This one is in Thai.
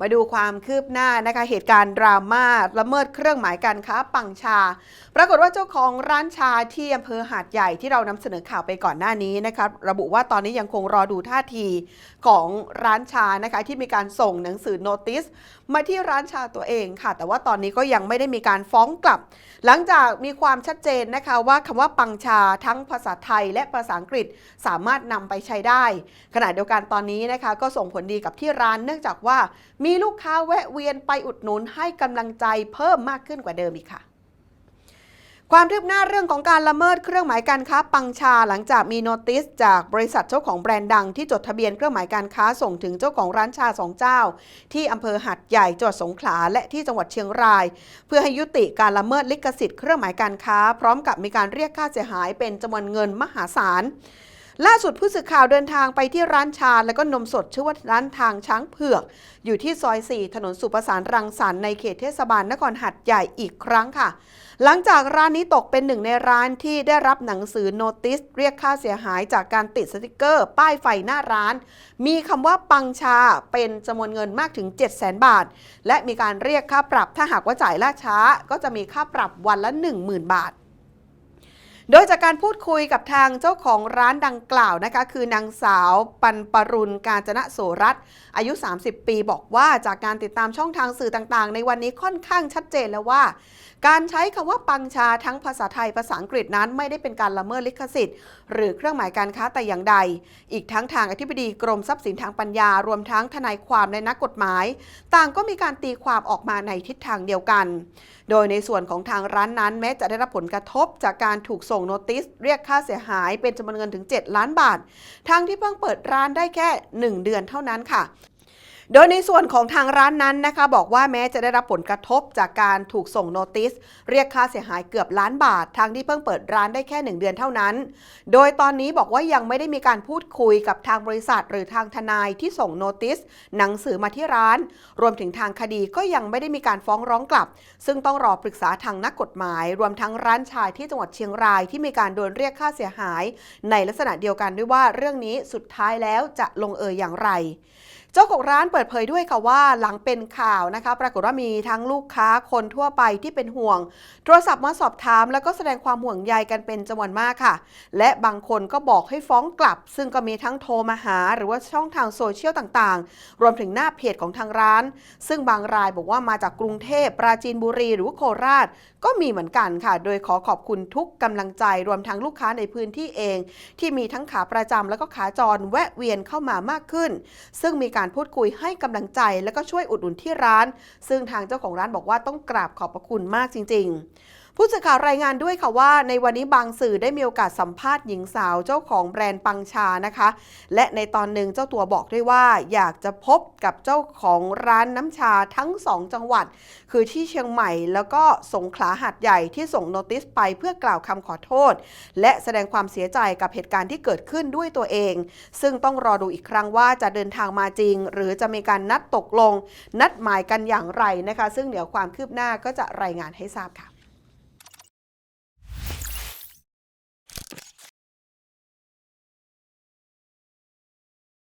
มาดูความคืบหน้านะคะเหตุการณ์ดราม่าละเมิดเครื่องหมายการค้าปังชา ปรากฏว่าเจ้าของร้านชาที่อำเภอหาดใหญ่ที่เรานำเสนอข่าวไปก่อนหน้านี้นะคะระบุว่าตอนนี้ยังคงรอดูท่าทีของร้านชานะคะที่มีการส่งหนังสือโนติสมาที่ร้านชาตัวเองค่ะ แต่ว่าตอนนี้ก็ยังไม่ได้มีการฟ้องกลับ หลังจากมีความชัดเจนนะคะว่าคำว่าปังชาทั้งภาษาไทยและภาษาอังกฤษสามารถนำไปใช้ได้ ขณะเดียวกันตอนนี้นะคะก็ส่งผลดีกับที่ร้านเนื่องจากว่ามีีลูกค้าแวะเวียนไปอุดหนุนให้กำลังใจเพิ่มมากขึ้นกว่าเดิมอีกค่ะความคืบหน้าเรื่องของการละเมิดเครื่องหมายการค้าปังชาหลังจากมีโนติส จากบริษัทเจ้าของแบรนด์ดังที่จดทะเบียนเครื่องหมายการค้าส่งถึงเจ้าของร้านชาสองเจ้า ที่อำเภอหัดใหญ่จังหวัดสงขลาและที่จังหวัดเชียงราย เพื่อให้ยุติการละเมิดลิขสิทธิ์เครื่องหมายการค้า พร้อมกับมีการเรียกค่าเสียหายเป็นจำนวนเงินมหาศาล ล่าสุดผู้สื่อข่าวเดินทางไปที่ร้านชาและก็นมสดชื่อว่าร้านทางช้างเผือก อยู่ที่ซอย 4 ถนนสุประสานรังสรรค์ในเขตเทศบาลนครหัดใหญ่อีกครั้งค่ะ หลังจากร้านนี้ตกเป็นหนึ่งในร้านที่ได้รับหนังสือโนติส เรียกค่าเสียหายจากการติดสติกเกอร์ ป้ายไฟหน้าร้าน มีคำว่าปังชาเป็นจำนวนเงินมากถึง 7 0 0 0 0 0บาท และมีการเรียกค่าปรับถ้าหากว่าจ่ายล่าช้า ก็จะมีค่าปรับวันละ 10,000 บาท โดยจากการพูดคุยกับทางเจ้าของร้านดังกล่าวนะคะ คือนางสาวปันปรุณการจนะโสรัตอายุ 30 ปีบอกว่าจากการติดตามช่องทางสื่อต่างๆ ในวันนี้ค่อนข้างชัดเจนแล้วว่า การใช้คำว่าปังชาทั้งภาษาไทยภาษาอังกฤษนั้นไม่ได้เป็นการละเมิดลิขสิทธิ์ หรือเครื่องหมายการค้าแต่อย่างใด อีกทั้งทางอธิบดีกรมทรัพย์สินทางปัญญารวมทั้งทนายความและนักกฎหมาย ต่างก็มีการตีความออกมาในทิศทางเดียวกัน โดยในส่วนของทางร้านนั้นแม้จะได้รับผลกระทบจากการถูกส่งโนติสเรียกค่าเสียหายเป็นจำนวนเงินถึง 7 ล้านบาท ทั้งที่เพิ่งเปิดร้านได้แค่ 1 เดือนเท่านั้นค่ะ โดยในส่วนของทางร้านนั้นนะคะบอกว่าแม้จะได้รับผลกระทบจากการถูกส่งโนติส เรียกค่าเสียหายเกือบล้านบาททั้งที่เพิ่งเปิดร้านได้แค่ 1 เดือนเท่านั้น โดยตอนนี้บอกว่ายังไม่ได้มีการพูดคุยกับทางบริษัท หรือทางทนายที่ส่งโนติส หนังสือมาที่ร้าน รวมถึงทางคดีก็ยังไม่ได้มีการฟ้องร้องกลับ ซึ่งต้องรอปรึกษาทางนักกฎหมาย รวมทั้งร้านชายที่จังหวัดเชียงรายที่มีการโดนเรียกค่าเสียหาย ในลักษณะเดียวกันด้วยว่าเรื่องนี้สุดท้ายแล้วจะลงเอยอย่างไร เจ้าของร้านเปิดเผยด้วยค่ะว่าหลังเป็นข่าวนะคะ ปรากฏว่ามีทั้งลูกค้าคนทั่วไปที่เป็นห่วง โทรศัพท์มาสอบถาม แล้วก็แสดงความห่วงใยกันเป็นจำนวนมากค่ะ และบางคนก็บอกให้ฟ้องกลับ ซึ่งก็มีทั้งโทรมาหา หรือว่าช่องทางโซเชียลต่างๆ รวมถึงหน้าเพจของทางร้าน ซึ่งบางรายบอกว่ามาจากกรุงเทพปราจีนบุรี หรือว่าโคราช ก็มีเหมือนกันค่ะ โดยขอขอบคุณทุกกำลังใจ รวมทั้งลูกค้าในพื้นที่เอง ที่มีทั้งขาประจำแล้วก็ขาจรแวะเวียนเข้ามามากขึ้น ซึ่งมีการพูดคุยให้กำลังใจ แล้วก็ช่วยอุดหนุนที่ร้าน ซึ่งทางเจ้าของร้านบอกว่าต้องกราบขอบพระคุณมากจริง ๆ ผู้สื่อข่าวรายงานด้วยค่ะว่า ในวันนี้บางสื่อได้มีโอกาสสัมภาษณ์หญิงสาวเจ้าของแบรนด์ปังชานะคะ และในตอนหนึ่งเจ้าตัวบอกด้วยว่า อยากจะพบกับเจ้าของร้านน้ำชาทั้งสองจังหวัด คือที่เชียงใหม่แล้วก็สงขลาหัดใหญ่ที่ส่งโนติสไปเพื่อกล่าวคำขอโทษ และแสดงความเสียใจกับเหตุการณ์ที่เกิดขึ้นด้วยตัวเอง ซึ่งต้องรอดูอีกครั้งว่าจะเดินทางมาจริง หรือจะมีการนัดตกลง นัดหมายกันอย่างไรนะคะ ซึ่งเดี๋ยวความคืบหน้าก็จะรายงานให้ทราบค่ะ